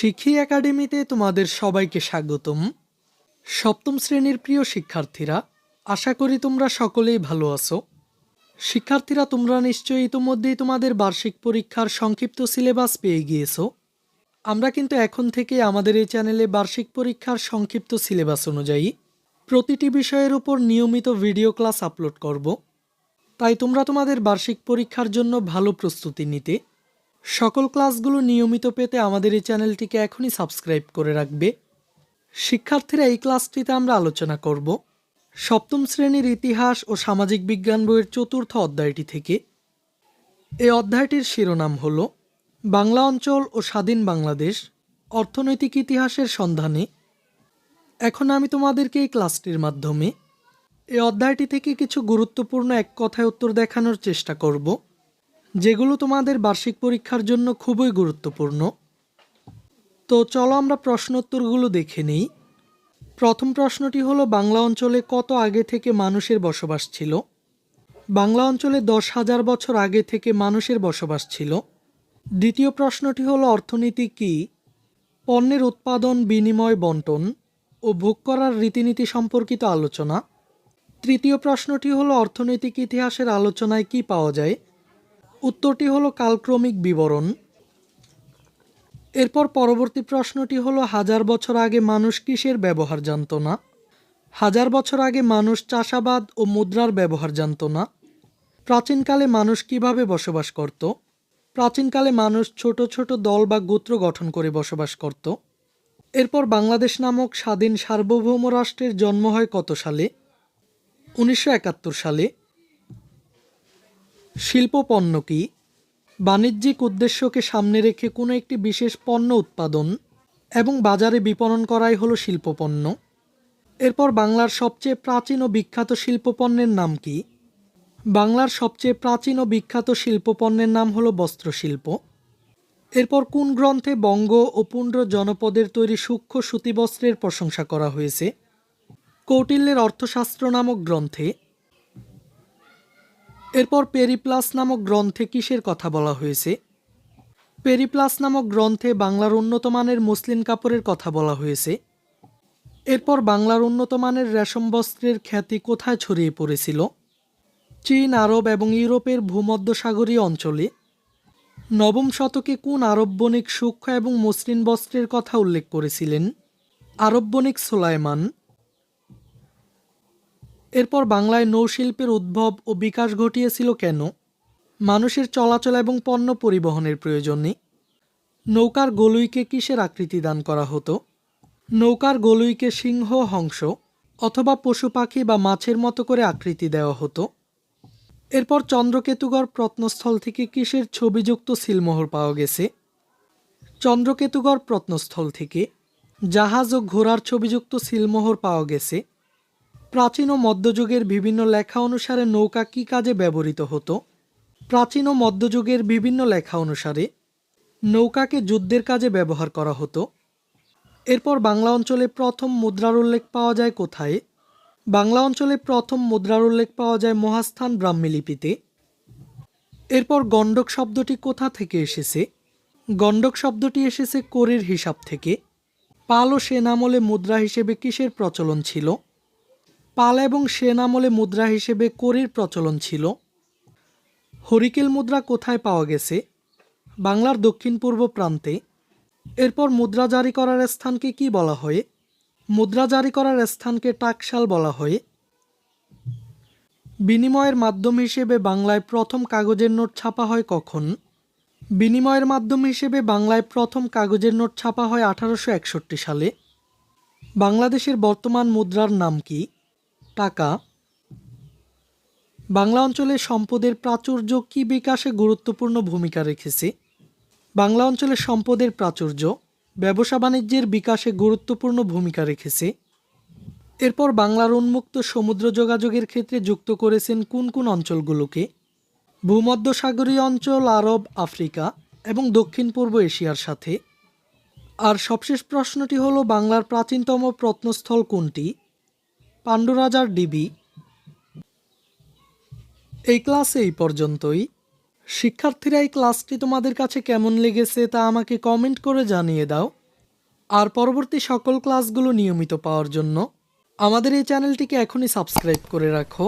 শিখি একাডেমিতে তোমাদের সবাইকে স্বাগতম। সপ্তম শ্রেণির প্রিয় শিক্ষার্থীরা, আশা করি তোমরা সকলেই ভালো আছো। শিক্ষার্থীরা, তোমরা নিশ্চয়ই ইতোমধ্যেই তোমাদের বার্ষিক পরীক্ষার সংক্ষিপ্ত সিলেবাস পেয়ে গিয়েছো। আমরা কিন্তু এখন থেকে আমাদের এই চ্যানেলে বার্ষিক পরীক্ষার সংক্ষিপ্ত সিলেবাস অনুযায়ী প্রতিটি বিষয়ের উপর নিয়মিত ভিডিও ক্লাস আপলোড করব। তাই তোমরা তোমাদের বার্ষিক পরীক্ষার জন্য ভালো প্রস্তুতি নিতে সকল ক্লাসগুলো নিয়মিত পেতে আমাদের এই চ্যানেলটিকে এখনই সাবস্ক্রাইব করে রাখবে। শিক্ষার্থীরা এই ক্লাসটিতে আমরা আলোচনা করব সপ্তম শ্রেণির ইতিহাস ও সামাজিক বিজ্ঞান বইয়ের চতুর্থ অধ্যায়টি থেকে। এই অধ্যায়টির শিরোনাম হল, বাংলা অঞ্চল ও স্বাধীন বাংলাদেশ, অর্থনৈতিক ইতিহাসের সন্ধানে। এখন আমি তোমাদেরকে এই ক্লাসটির মাধ্যমে এই অধ্যায়টি থেকে কিছু গুরুত্বপূর্ণ এক কথায় উত্তর দেখানোর চেষ্টা করব। যেগুলো তোমাদের বার্ষিক পরীক্ষার জন্য খুবই গুরুত্বপূর্ণ। তো চলো আমরা প্রশ্নোত্তরগুলো দেখে নিই। প্রথম প্রশ্নটি হলো, বাংলা অঞ্চলে কত আগে থেকে মানুষের বসবাস ছিল? বাংলা অঞ্চলে দশ হাজার বছর আগে থেকে মানুষের বসবাস ছিল। দ্বিতীয় প্রশ্নটি হলো, অর্থনীতি কি? পণ্যের উৎপাদন, বিনিময়, বন্টন ও ভোগ করার রীতিনীতি সম্পর্কিত আলোচনা। তৃতীয় প্রশ্নটি হলো, অর্থনৈতিক ইতিহাসের আলোচনায় কি পাওয়া যায়? উত্তরটি হলো কালক্রমিক বিবরণ। এরপর পরবর্তী প্রশ্নটি হলো, হাজার বছর আগে মানুষ কিসের ব্যবহার জানত না? হাজার বছর আগে মানুষ চাষাবাদ ও মুদ্রার ব্যবহার জানত না? প্রাচীনকালে মানুষ কীভাবে বসবাস করত? প্রাচীনকালে মানুষ ছোট ছোট দল বা গোত্র গঠন করে বসবাস করত? এরপর বাংলাদেশ নামক স্বাধীন সার্বভৌম রাষ্ট্রের জন্ম হয় কত সালে? উনিশশো একাত্তর সালে। শিল্প পণ্য কি? বাণিজ্যিক উদ্দেশ্যকে সামনে রেখে কোনো একটি বিশেষ পণ্য উৎপাদন এবং বাজারে বিপণন করাই হলো শিল্পপণ্য। এরপর বাংলার সবচেয়ে প্রাচীন ও বিখ্যাত শিল্পপণ্যের নাম কি? বাংলার সবচেয়ে প্রাচীন ও বিখ্যাত শিল্পপণ্যের নাম হলো বস্ত্রশিল্প। এরপর কোন গ্রন্থে বঙ্গ ও পুণ্ড্র জনপদের তৈরি সূক্ষ্ম সুতিবস্ত্রের প্রশংসা করা হয়েছে? কৌটিল্যের অর্থশাস্ত্র নামক গ্রন্থে এরপর পেরিপ্লাস নামক গ্রন্থে কিসের কথা বলা হয়েছে? পেরিপ্লাস নামক গ্রন্থে বাংলার উন্নত মানের কাপড়ের কথা বলা হয়েছে। এরপর বাংলার উন্নত মানের রেশম বস্ত্রের খ্যাতি কোথায় ছড়িয়ে পড়েছিল? চীন, আরব এবং ইউরোপের ভূমধ্যসাগরীয় অঞ্চলে। নবম শতকে কোন আরব বণিক সূক্ষ্ম এবং মসৃণ বস্ত্রের কথা উল্লেখ করেছিলেন? আরব বণিক সোলাইমান। এরপর বাংলায় নৌশিল্পের উদ্ভব ও বিকাশ ঘটিয়েছিল কেন? মানুষের চলাচল এবং পণ্য পরিবহনের প্রয়োজনে নৌকার গলুইকে কিসের আকৃতি দান করা হতো? নৌকার গলুইকে সিংহ, হংস অথবা পশু পাখি বা মাছের মতো করে আকৃতি দেওয়া হতো? এরপর চন্দ্রকেতুগড় প্রত্নস্থল থেকে কিসের ছবিযুক্ত সিলমোহর পাওয়া গেছে? চন্দ্রকেতুগড় প্রত্নস্থল থেকে জাহাজ ও ঘোড়ার ছবিযুক্ত সিলমোহর পাওয়া গেছে? প্রাচীন ও মধ্যযুগের বিভিন্ন লেখা অনুসারে নৌকা কী কাজে ব্যবহৃত হতো? প্রাচীন ও মধ্যযুগের বিভিন্ন লেখা অনুসারে নৌকাকে যুদ্ধের কাজে ব্যবহার করা হতো। এরপর বাংলা অঞ্চলে প্রথম মুদ্রার উল্লেখ পাওয়া যায় কোথায়? বাংলা অঞ্চলে প্রথম মুদ্রার উল্লেখ পাওয়া যায় মহাস্থান ব্রাহ্মীলিপিতে এরপর গণ্ডক শব্দটি কোথা থেকে এসেছে? গণ্ডক শব্দটি এসেছে করির হিসাব থেকে। পাল ও সেন আমলে মুদ্রা হিসেবে কিসের প্রচলন ছিল? পাল এবং সেন আমলে মুদ্রা হিসেবে করির প্রচলন ছিল। হরিকেল মুদ্রা কোথায় পাওয়া গেছে? বাংলার দক্ষিণ পূর্ব প্রান্তে। এরপর মুদ্রা জারি করার স্থানকে কি বলা হয়? মুদ্রা জারি করার স্থানকে টাকশাল বলা হয়। বিনিময়ের মাধ্যম হিসেবে বাংলায় প্রথম কাগজের নোট ছাপা হয় কখন? বিনিময়ের মাধ্যম হিসেবে বাংলায় প্রথম কাগজের নোট ছাপা হয় আঠারোশো একষট্টি সালে। বাংলাদেশের বর্তমান মুদ্রার নাম কি? টাকা। বাংলা অঞ্চলে সম্পদের প্রাচুর্য কি বিকাশে গুরুত্বপূর্ণ ভূমিকা রেখেছে? বাংলা অঞ্চলে সম্পদের প্রাচুর্য ব্যবসা বাণিজ্যের বিকাশে গুরুত্বপূর্ণ ভূমিকা রেখেছে। এরপর বাংলার উন্মুক্ত সমুদ্র যোগাযোগের ক্ষেত্রে যুক্ত করেছেন কোন কোন অঞ্চলগুলোকে? ভূমধ্যসাগরীয় অঞ্চল, আরব, আফ্রিকা এবং দক্ষিণ পূর্ব এশিয়ার সাথে। আর সবশেষ প্রশ্নটি হলো, বাংলার প্রাচীনতম প্রত্নস্থল কোনটি? পাণ্ডুরাজার ডিবি। এই ক্লাসে এই পর্যন্তই। শিক্ষার্থীরা এই ক্লাসটি তোমাদের কাছে কেমন লেগেছে তা আমাকে কমেন্ট করে জানিয়ে দাও। আর পরবর্তী সকল ক্লাসগুলো নিয়মিত পাওয়ার জন্য আমাদের এই চ্যানেলটিকে এখনই সাবস্ক্রাইব করে রাখো।